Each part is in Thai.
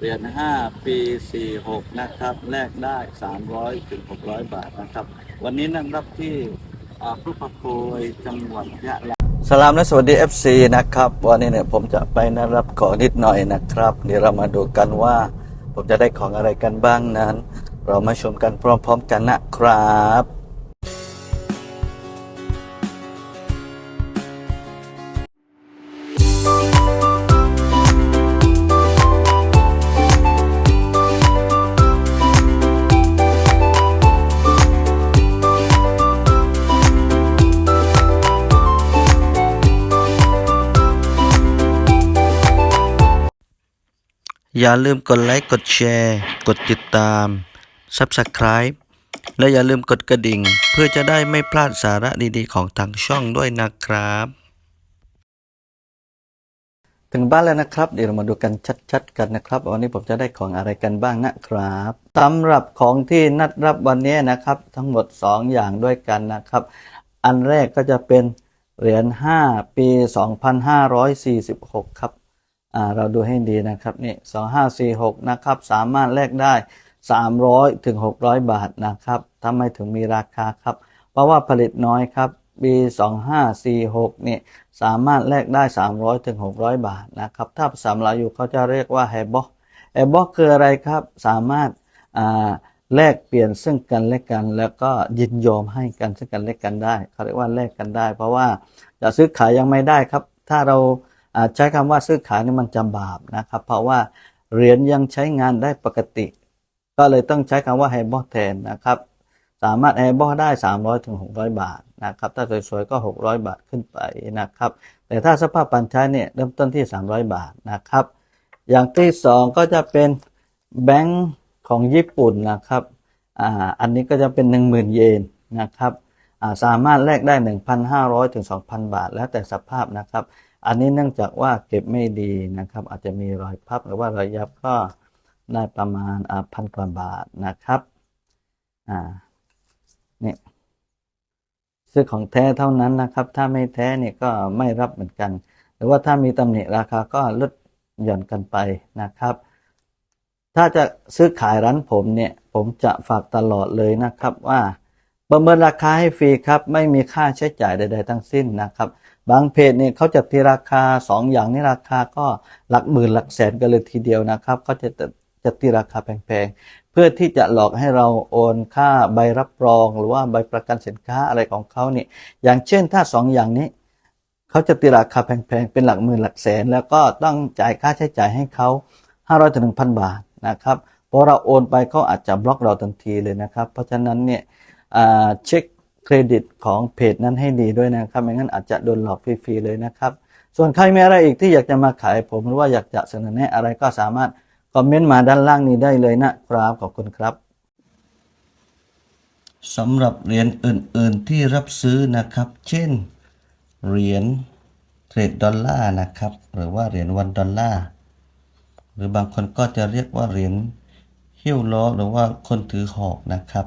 เหรียญ5 ปี 46 นะครับ แลกได้ 300ถึง600 บาทนะครับ วันนี้นั่งรับที่อ่าพุพโพยจังหวัดยะลาสลามและสวัสดี FC นะครับ วันนี้เนี่ยผมจะไปนัดรับของนิดหน่อยนะครับ เดี๋ยวเรามาดูกันว่า ผมจะได้ของอะไรกันบ้างนั้น เรามาชมกันพร้อมๆกันนะครับ อย่าลืมกดไลค์ กดแชร์ กดติดตาม Subscribe และอย่าลืมกดกระดิ่ง เพื่อจะได้ไม่พลาดสาระดีๆ ของทางช่องด้วยนะครับ ถึงบ้านแล้วนะครับ เดี๋ยวเรามาดูกันชัดๆ กันนะครับ วันนี้ผมจะได้ของอะไรกันบ้างนะครับสำหรับของที่นัดรับวันนี้นะครับ ทั้งหมด 2 อย่างด้วยกันนะครับ อันแรกก็จะเป็นเหรียญ5ปี 2546 ครับ เราดูให้ดีนะครับนี่2546นะครับ สามารถแลกได้300ถึง600บาทนะครับทำไมถึงมีราคาครับ เพราะว่าผลิตน้อยครับปี2546นี่สามารถแลกได้ 300ถึง600 บาทนะครับ ถ้าภาษาลาอยู่เขาจะเรียกว่าแฮบอแฮบอคืออะไรครับ สามารถแลกเปลี่ยนซึ่งกันและกัน แล้วก็ยินยอมให้กันซึ่งกันและกันได้เขาเรียกว่าแลกกันได้ เพราะว่าจะซื้อขายยังไม่ได้ครับ ถ้าเรา ใช้คำว่าซื้อขายนี่มันจะบาปนะครับ เพราะว่าเหรียญยังใช้งานได้ปกติ ก็เลยต้องใช้คำว่าแฮบอแทนนะครับ สามารถแฮบอได้ 300ถึง600 บาทนะครับ ถ้าสวยๆก็ 600 บาทขึ้นไปนะครับ แต่ถ้าสภาพปันใช้เนี่ยเริ่มต้นที่ 300 บาทนะครับ อย่างที่สองก็จะเป็นแบงค์ของญี่ปุ่นนะครับอ่าอันนี้ก็จะเป็น 10,000 เยนนะครับอ่าสามารถแลกได้ 1,500ถึง2,000 บาท แล้วแต่สภาพนะครับ อันนี้เนื่องจากว่าเก็บไม่ดีนะครับ อาจจะมีรอยพับหรือว่ารอยยับก็ได้ประมาณอ่าพันกว่าบาทนะครับอ่านี่ซื้อของแท้เท่านั้นนะครับ ถ้าไม่แท้เนี่ยก็ไม่รับเหมือนกัน หรือว่าถ้ามีตำหนิราคาก็ลดหย่อนกันไปนะครับ ถ้าจะซื้อขายร้านผมเนี่ย ผมจะฝากตลอดเลยนะครับว่าประเมินราคาให้ฟรีครับ ไม่มีค่าใช้จ่ายใด ๆ ทั้งสิ้นนะครับ บางเพจเนี่ยเขาจะตีราคา 2 อย่างนี่ราคาก็หลักหมื่นหลักแสนกันเลยทีเดียวนะครับเขาจะจะตีราคาแพงๆ เพื่อที่จะหลอกให้เราโอนค่าใบรับรอง หรือว่าใบประกันสินค้าอะไรของเขาเนี่ยอย่างเช่นถ้า 2 อย่างนี้เขาจะตีราคาแพงๆ เป็นหลักหมื่นหลักแสน แล้วก็ต้องจ่ายค่าใช้จ่ายให้เขา500ถึง1,000 บาทนะครับพอเราโอนไปเขาอาจจะบล็อกเราทันทีเลยนะครับ เพราะฉะนั้นเนี่ยเช็ค เครดิตของเพจนั้นให้ดีด้วยนะครับ ไม่งั้นอาจจะโดนหลอกฟรีๆเลยนะครับ ส่วนใครมีอะไรอีกที่อยากจะมาขายผมหรือว่าอยากจะเสนอแนะอะไรก็สามารถคอมเมนต์มาด้านล่างนี้ได้เลยนะครับขอบคุณครับสำหรับเหรียญอื่น ๆที่รับซื้อนะครับ เช่นเหรียญเทรดดอลลาร์นะครับ หรือว่าเหรียญวันดอลลาร์หรือบางคนก็จะเรียกว่าเหรียญหิ้วล้อหรือว่าคนถือหอกนะครับ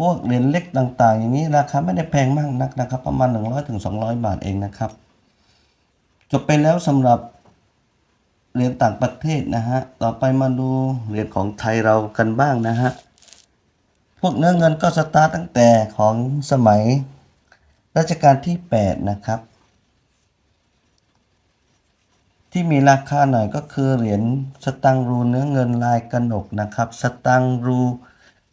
พวกเหรียญเล็กต่าง ๆ อย่างนี้ราคาไม่ได้แพงมากนักนะครับ ประมาณ100ถึงบาทเองนะครับ จบไปแล้วสำหรับเหรียญต่างประเทศนะฮะ ต่อไปมาดูเหรียญของไทยเรากันบ้างนะฮะ พวกเนื้อเงินก็สตาร์ตตั้งแต่ของสมัยรัชกาลที่ 8 นะครับ ที่มีราคาหน่อยก็คือเหรียญสตังรูเนื้อเงินลายกระหนกนะครับ สตังรู